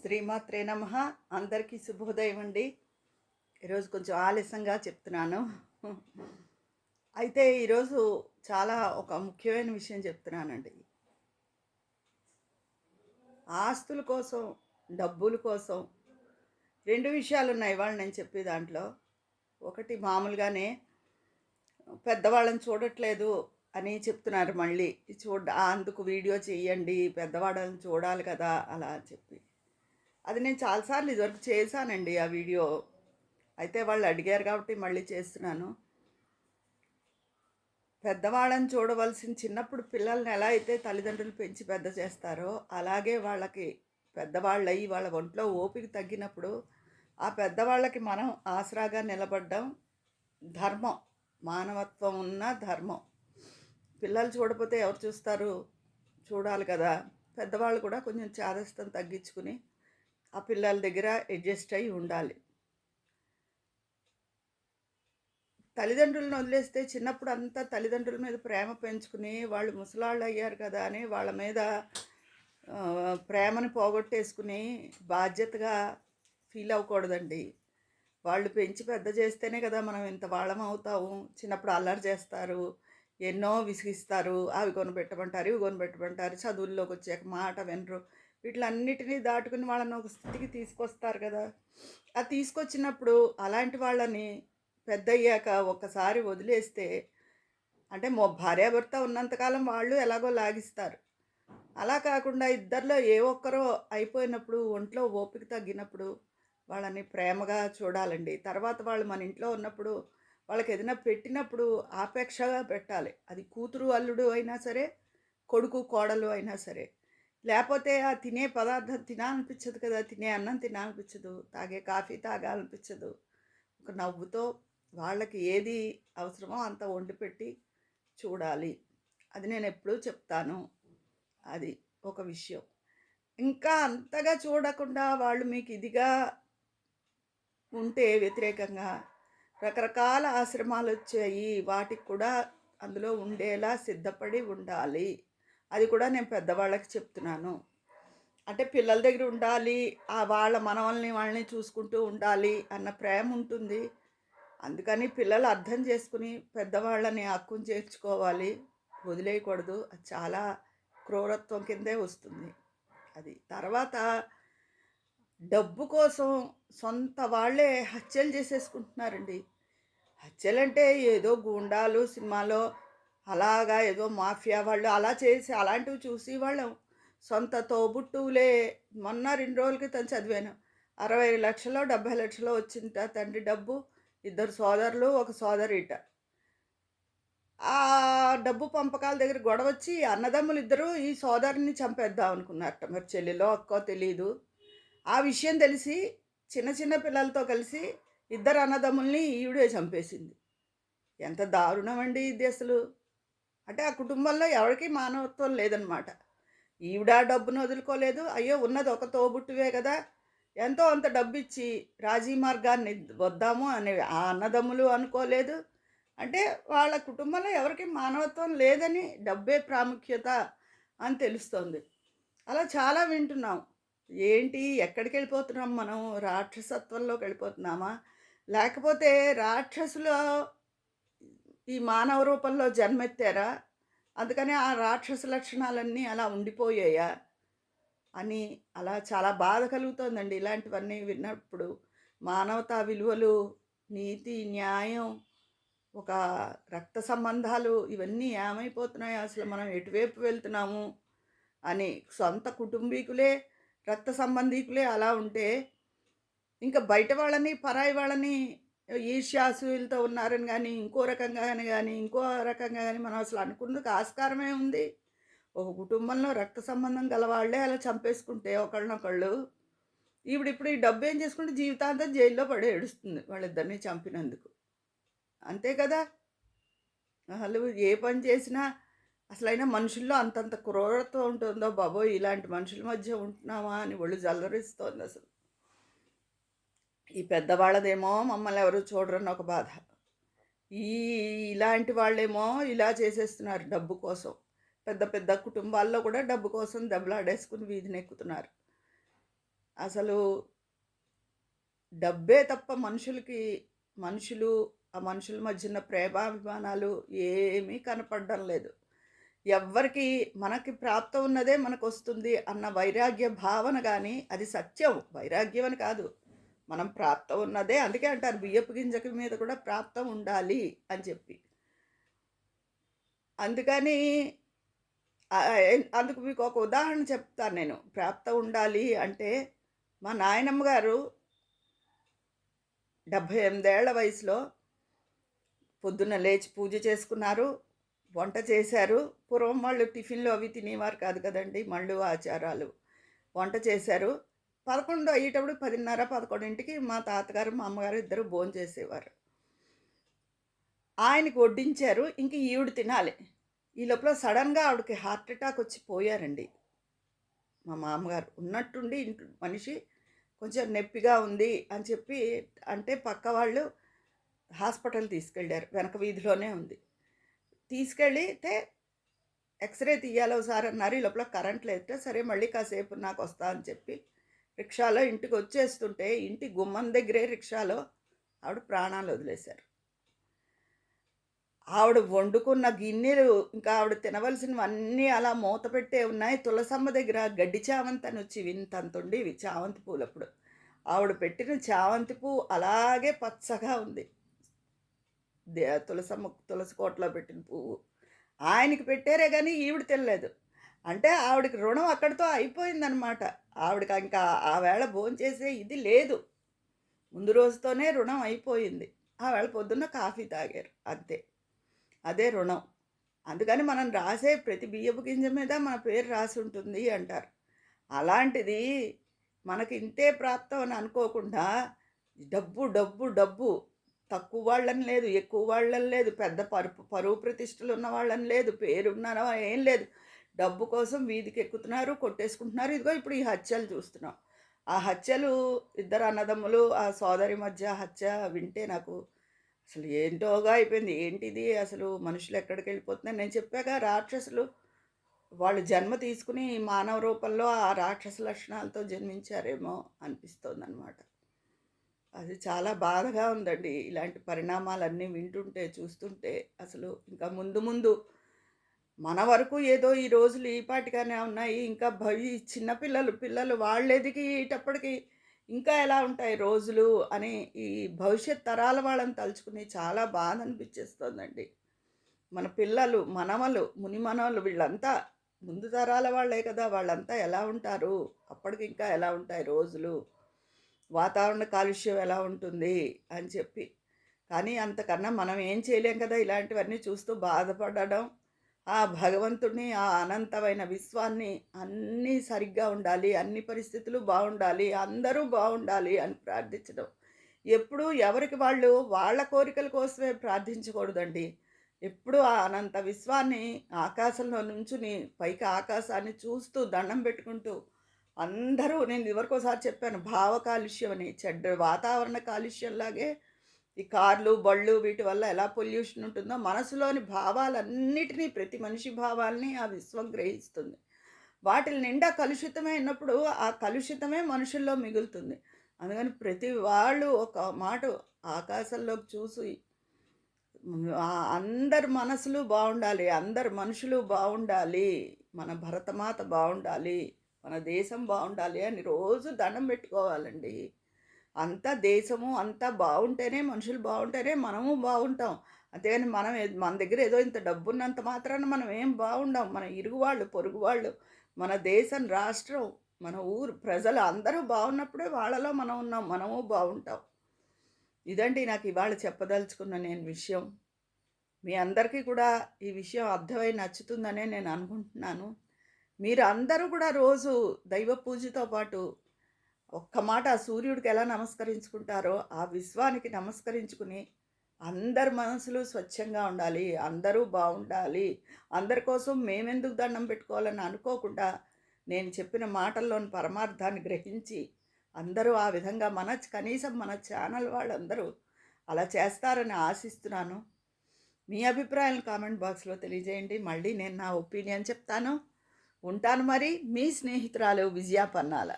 శ్రీమాత్రే నమ. అందరికీ శుభోదయం అండి. ఈరోజు కొంచెం ఆలస్యంగా చెప్తున్నాను. అయితే ఈరోజు చాలా ఒక ముఖ్యమైన విషయం చెప్తున్నానండి. ఆస్తుల కోసం డబ్బుల కోసం రెండు విషయాలు ఉన్నాయి. ఇవాళ నేను చెప్పే దాంట్లో. ఒకటి మామూలుగానే పెద్దవాళ్ళని చూడట్లేదు అని చెప్తున్నారు మళ్ళీ. చూడ అందుకు వీడియో చేయండి పెద్దవాళ్ళని చూడాలి కదా అలా అని చెప్పి. అది నేను చాలాసార్లు ఇదివరకు చేశానండి ఆ వీడియో. అయితే వాళ్ళు అడిగారు కాబట్టి మళ్ళీ చేస్తున్నాను. పెద్దవాళ్ళని చూడవలసిన చిన్నప్పుడు పిల్లల్ని ఎలా అయితే తల్లిదండ్రులు పెంచి పెద్ద చేస్తారో అలాగే వాళ్ళకి పెద్దవాళ్ళు అయ్యి వాళ్ళ ఒంట్లో ఓపిక తగ్గినప్పుడు ఆ పెద్దవాళ్ళకి మనం ఆసరాగా నిలబడ్డం ధర్మం మానవత్వం ఉన్న ధర్మం. పిల్లలు చూడపోతే ఎవరు చూస్తారు? చూడాలి కదా. పెద్దవాళ్ళు కూడా కొంచెం చేదస్తం తగ్గించుకుని ఆ పిల్లల దగ్గర అడ్జస్ట్ అయి ఉండాలి. తల్లిదండ్రులను వదిలేస్తే చిన్నప్పుడు అంతా తల్లిదండ్రుల మీద ప్రేమ పెంచుకుని వాళ్ళు ముసలాళ్ళు అయ్యారు కదా అని వాళ్ళ మీద ప్రేమను పోగొట్టేసుకుని బాధ్యతగా ఫీల్ అవ్వకూడదండి. వాళ్ళు పెంచి పెద్ద చేస్తేనే కదా మనం ఇంత వాళ్ళం అవుతాము. చిన్నప్పుడు అల్లరి చేస్తారు ఎన్నో విసిగిస్తారు. అవి కొనిపెట్టమంటారు ఇవి కొనిపెట్టమంటారు. చదువుల్లోకి వచ్చాక మాట వినరు. వీటిలన్నిటినీ దాటుకుని వాళ్ళని ఒక స్థితికి తీసుకొస్తారు కదా. ఆ తీసుకొచ్చినప్పుడు అలాంటి వాళ్ళని పెద్ద అయ్యాక ఒక్కసారి వదిలేస్తే అంటే మొ భార్యాభర్త ఉన్నంతకాలం వాళ్ళు ఎలాగో లాగిస్తారు. అలా కాకుండా ఇద్దరిలో ఏ ఒక్కరో అయిపోయినప్పుడు ఒంట్లో ఓపిక తగ్గినప్పుడు వాళ్ళని ప్రేమగా చూడాలండి. తర్వాత వాళ్ళు మన ఇంట్లో ఉన్నప్పుడు వాళ్ళకి ఏదైనా పెట్టినప్పుడు ఆపేక్షగా పెట్టాలి. అది కూతురు అల్లుడు అయినా సరే కొడుకు కోడలు అయినా సరే. లేకపోతే ఆ తినే పదార్థం తినాలనిపించదు కదా తినే అన్నం తినాలనిపించదు తాగే కాఫీ తాగాలనిపించదు. ఒక నవ్వుతో వాళ్ళకి ఏది అవసరమో అంత వండి పెట్టి చూడాలి. అది నేను ఎప్పుడూ చెప్తాను. అది ఒక విషయం. ఇంకా అంతగా చూడకుండా వాళ్ళు మీకు ఇదిగా ఉంటే వ్యతిరేకంగా రకరకాల ఆశ్రమాలు వచ్చాయి వాటికి కూడా అందులో ఉండేలా సిద్ధపడి ఉండాలి. అది కూడా నేను పెద్దవాళ్ళకి చెప్తున్నాను. అంటే పిల్లల దగ్గర ఉండాలి ఆ వాళ్ళ మనవల్ని వాళ్ళని చూసుకుంటూ ఉండాలి అన్న ప్రేమ ఉంటుంది. అందుకని పిల్లలు అర్థం చేసుకుని పెద్దవాళ్ళని హక్కును చేర్చుకోవాలి. వదిలేయకూడదు. అది చాలా క్రూరత్వం కిందే వస్తుంది. అది తర్వాత డబ్బు కోసం సొంత వాళ్ళే హత్యలు చేసేసుకుంటున్నారండి. హత్యలంటే ఏదో గూండాలు సినిమాలో అలాగా ఏదో మాఫియా వాళ్ళు అలా చేసి అలాంటివి చూసి వాళ్ళం సొంత తోబుట్టువులే. మొన్న రెండు రోజుల క్రితం చదివాను. అరవై లక్షలో డెబ్భై లక్షలో వచ్చింట తండ్రి డబ్బు. ఇద్దరు సోదరులు ఒక సోదరిట ఆ డబ్బు పంపకాల దగ్గర గొడవ వచ్చి అన్నదమ్ములు ఇద్దరు ఈ సోదరుని చంపేద్దాం అనుకున్నారట. మరి చెల్లెలో అక్కో తెలియదు ఆ విషయం తెలిసి చిన్న చిన్న పిల్లలతో కలిసి ఇద్దరు అన్నదమ్ముల్ని ఈవిడే చంపేసింది. ఎంత దారుణం అండి ఇది అసలు. అంటే ఆ కుటుంబంలో ఎవరికి మానవత్వం లేదనమాట. ఈవిడ డబ్బును వదులుకోలేదు. అయ్యో ఉన్నది ఒక తోబుట్టువే కదా. ఎంతో అంత డబ్బు ఇచ్చి రాజీ మార్గాన్ని వద్దాము అని ఆ అన్నదమ్ములు అనుకోలేదు. అంటే వాళ్ళ కుటుంబంలో ఎవరికి మానవత్వం లేదని డబ్బే ప్రాముఖ్యత అని తెలుస్తోంది. అలా చాలా వింటున్నాం. ఏంటి ఎక్కడికి వెళ్ళిపోతున్నాం మనం? రాక్షసత్వంలోకి వెళ్ళిపోతున్నామా? లేకపోతే రాక్షసులో ఈ మానవ రూపంలో జన్మెత్తారా? అందుకని ఆ రాక్షస లక్షణాలన్నీ అలా ఉండిపోయాయా? అని అలా చాలా బాధ కలుగుతోందండి ఇలాంటివన్నీ విన్నప్పుడు. మానవతా విలువలు నీతి న్యాయం ఒక రక్త సంబంధాలు ఇవన్నీ ఏమైపోతున్నాయి? అసలు మనం ఎటువైపు వెళ్తున్నాము? అని సొంత కుటుంబీకులే రక్త సంబంధీకులే అలా ఉంటే ఇంకా బయట వాళ్ళని పరాయి వాళ్ళని ఈర్ష్యాసూయులతో ఉన్నారని కానీ ఇంకో రకంగా కానీ కానీ ఇంకో రకంగా కానీ మనం అసలు అనుకున్నందుకు ఆస్కారమే ఉంది. ఒక కుటుంబంలో రక్త సంబంధం గల వాళ్ళే అలా చంపేసుకుంటే ఒకళ్ళనొకళ్ళు. ఇప్పుడు ఇప్పుడు ఈ డబ్బు ఏం చేసుకుంటే జీవితాంతం జైల్లో పడి ఏడుస్తుంది వాళ్ళిద్దరిని చంపినందుకు. అంతే కదా? అసలు ఏ పని చేసినా అసలైనా మనుషుల్లో అంతంత క్రూరత్వం ఉంటుందో బాబోయ్ ఇలాంటి మనుషుల మధ్య ఉంటున్నామా అని ఒళ్ళు జల్లరిస్తోంది అసలు. ఈ పెద్దవాళ్ళదేమో మమ్మల్ని ఎవరు చూడరని ఒక బాధ. ఈ ఇలాంటి వాళ్ళేమో ఇలా చేసేస్తున్నారు డబ్బు కోసం. పెద్ద పెద్ద కుటుంబాల్లో కూడా డబ్బు కోసం దెబ్బలాడేసుకుని వీధిని ఎక్కుతున్నారు అసలు డబ్బే తప్ప మనుషులకి మనుషులు ఆ మనుషుల మధ్యన ప్రేమాభిమానాలు ఏమీ కనపడడం లేదు. ఎవ్వరికి మనకి ప్రాప్తం ఉన్నదే మనకు వస్తుంది అన్న వైరాగ్య భావన కానీ అది సత్యం. వైరాగ్యం అని కాదు. మనం ప్రాప్తం ఉన్నదే. అందుకే అంటారు బియ్యపు గింజకి మీద కూడా ప్రాప్తం ఉండాలి అని చెప్పి. అందుకని అందుకు మీకు ఒక ఉదాహరణ చెప్తాను నేను. ప్రాప్తం ఉండాలి అంటే మా నాయనమ్మ గారు డెబ్భై ఎనిమిదేళ్ళ వయసులో పొద్దున్న లేచి పూజ చేసుకున్నారు వంట చేశారు. పూర్వం వాళ్ళు టిఫిన్లు అవి తినేవారు కాదు కదండి మళ్ళు ఆచారాలు. వంట చేశారు. పదకొండు అయ్యేటప్పుడు పదిన్నర పదకొండింటికి మా తాతగారు మా అమ్మగారు ఇద్దరు భోజనం చేసేవారు. ఆయనకి వడ్డించారు ఇంక ఈవిడ తినాలి. ఈ లోపల సడన్గా ఆవిడకి హార్ట్ అటాక్ వచ్చి పోయారండి. మా మామగారు ఉన్నట్టుండి ఇంటి మనిషి కొంచెం నొప్పిగా ఉంది అని చెప్పి అంటే పక్క వాళ్ళు హాస్పిటల్ తీసుకెళ్ళారు వెనక వీధిలోనే ఉంది. తీసుకెళ్ళితే ఎక్స్రే తీయాలి ఒకసారి అన్నారు ఈ లోపల కరెంట్ లేదంటే సరే మళ్ళీ కాసేపు నాకు వస్తా అని చెప్పి రిక్షాలో ఇంటికి వచ్చేస్తుంటే ఇంటి గుమ్మం దగ్గరే రిక్షాలో ఆవిడ ప్రాణాలు వదిలేశారు. ఆవిడ వండుకున్న గిన్నెలు ఇంకా ఆవిడ తినవలసినవన్నీ అలా మూత పెట్టే ఉన్నాయి. తులసమ్మ దగ్గర గడ్డి చామంతి అని వచ్చి వింతంతుండి ఇవి చామంతి పూలు అప్పుడు. ఆవిడ పెట్టిన చామంతి పువ్వు అలాగే పచ్చగా ఉంది. దే తులసమ్మ తులసి కోటలో పెట్టిన పువ్వు. ఆయనకి పెట్టారే కానీ ఈవిడ తినలేదు. అంటే ఆవిడకి రుణం అక్కడితో అయిపోయిందనమాట ఆవిడకి ఇంకా ఆ వేళ భోంచేసే ఇది లేదు. ముందు రోజుతోనే రుణం అయిపోయింది. ఆ వేళ పొద్దున్న కాఫీ తాగారు. అంతే. అదే రుణం. అందుకని మనం రాసే ప్రతి బియ్యపు గింజ మీద మన పేరు రాసి ఉంటుంది అంటారు. అలాంటిది మనకి ఇంతే ప్రాప్తం అని అనుకోకుండా డబ్బు డబ్బు డబ్బు తక్కువ వాళ్ళని లేదు ఎక్కువ వాళ్ళని లేదు పెద్ద పరుపు పరువు ప్రతిష్టలు ఉన్న వాళ్ళని లేదు పేరున్న ఏం లేదు. డబ్బు కోసం వీధికి ఎక్కుతున్నారు కొట్టేసుకుంటున్నారు. ఇదిగో ఇప్పుడు ఈ హత్యలు చూస్తున్నాం. ఆ హత్యలు ఇద్దరు అన్నదమ్ములు ఆ సోదరి మధ్య హత్య వింటే నాకు అసలు ఏంటోగా అయిపోయింది. ఏంటిది? అసలు మనుషులు ఎక్కడికి వెళ్ళిపోతున్నారు నేను చెప్పాక రాక్షసులు వాళ్ళు జన్మ తీసుకుని మానవ రూపంలో ఆ రాక్షస లక్షణాలతో జన్మించారేమో అనిపిస్తుంది అనమాట అది చాలా బాధగా ఉందండి. ఇలాంటి పరిణామాలన్నీ వింటుంటే చూస్తుంటే అసలు ఇంకా ముందు ముందు మన వరకు ఏదో ఈ రోజులు ఈపాటిగానే ఉన్నాయి. ఇంకా భవి చిన్నపిల్లలు పిల్లలు వాళ్ళేదికి ఇటప్పటికి ఇంకా ఎలా ఉంటాయి రోజులు అని ఈ భవిష్యత్ తరాల వాళ్ళని తలుచుకుని చాలా బాధ అనిపించేస్తుందండి. మన పిల్లలు మనమలు ముని మనవలు వీళ్ళంతా ముందు తరాల వాళ్ళే కదా వాళ్ళంతా ఎలా ఉంటారు? అప్పటికి ఇంకా ఎలా ఉంటాయి రోజులు? వాతావరణ కాలుష్యం ఎలా ఉంటుంది? అని చెప్పి. కానీ అంతకన్నా మనం ఏం చేయలేం కదా ఇలాంటివన్నీ చూస్తూ బాధపడడం ఆ భగవంతుడిని ఆ అనంతమైన విశ్వాన్ని అన్నీ సరిగ్గా ఉండాలి అన్ని పరిస్థితులు బాగుండాలి అందరూ బాగుండాలి అని ప్రార్థించడం. ఎప్పుడూ ఎవరికి వాళ్ళు వాళ్ళ కోరికల కోసమే ప్రార్థించకూడదండి. ఎప్పుడు ఆ అనంత విశ్వాన్ని ఆకాశంలో నుంచుని పైకి ఆకాశాన్ని చూస్తూ దండం పెట్టుకుంటూ అందరూ నేను ఎవరికోసారి చెప్పాను భావ కాలుష్యం అని చెడ్డ వాతావరణ కాలుష్యంలాగే ఈ కార్లు బళ్ళు వీటి వల్ల ఎలా పొల్యూషన్ ఉంటుందో మనసులోని భావాలన్నిటినీ ప్రతి మనిషి భావాల్ని ఆ విశ్వం గ్రహిస్తుంది. వాటి నిండా కలుషితమైనప్పుడు ఆ కలుషితమే మనుషుల్లో మిగులుతుంది. అందుకని ప్రతి వాళ్ళు ఒక మాట ఆకాశంలోకి చూసి అందరి మనసులు బాగుండాలి అందరు మనుషులు బాగుండాలి మన భరతమాత బాగుండాలి మన దేశం బాగుండాలి అని రోజు దండం పెట్టుకోవాలండి. అంతా దేశము అంతా బాగుంటేనే మనుషులు బాగుంటేనే మనము బాగుంటాం. అంతేగాని మనం మన దగ్గర ఏదో ఇంత డబ్బు ఉన్నంత మాత్రాన మనం ఏం బాగుండం. మన ఇరుగు వాళ్ళు పొరుగు వాళ్ళు మన దేశం రాష్ట్రం మన ఊరు ప్రజలు అందరూ బాగున్నప్పుడే వాళ్ళలో మనం ఉన్నాం మనము బాగుంటాం. ఇదండి నాకు ఇవాళ చెప్పదలుచుకున్న నేను విషయం. మీ అందరికీ కూడా ఈ విషయం అర్థమై నచ్చుతుందనే నేను అనుకుంటున్నాను. మీరు అందరూ కూడా రోజు దైవ పూజతో పాటు ఒక్క మాట ఆ సూర్యుడికి ఎలా నమస్కరించుకుంటారో ఆ విశ్వానికి నమస్కరించుకుని అందరి మనసులు స్వచ్ఛంగా ఉండాలి అందరూ బాగుండాలి అందరి కోసం మేమెందుకు దండం పెట్టుకోవాలని అనుకోకుండా నేను చెప్పిన మాటల్లోని పరమార్థాన్ని గ్రహించి అందరూ ఆ విధంగా మన కనీసం మన ఛానల్ వాళ్ళందరూ అలా చేస్తారని ఆశిస్తున్నాను. మీ అభిప్రాయాలను కామెంట్ బాక్స్లో తెలియజేయండి. మళ్ళీ నేను నా ఒపీనియన్ చెప్తాను. ఉంటాను మరి మీ స్నేహితురాలు విజయాపన్నాల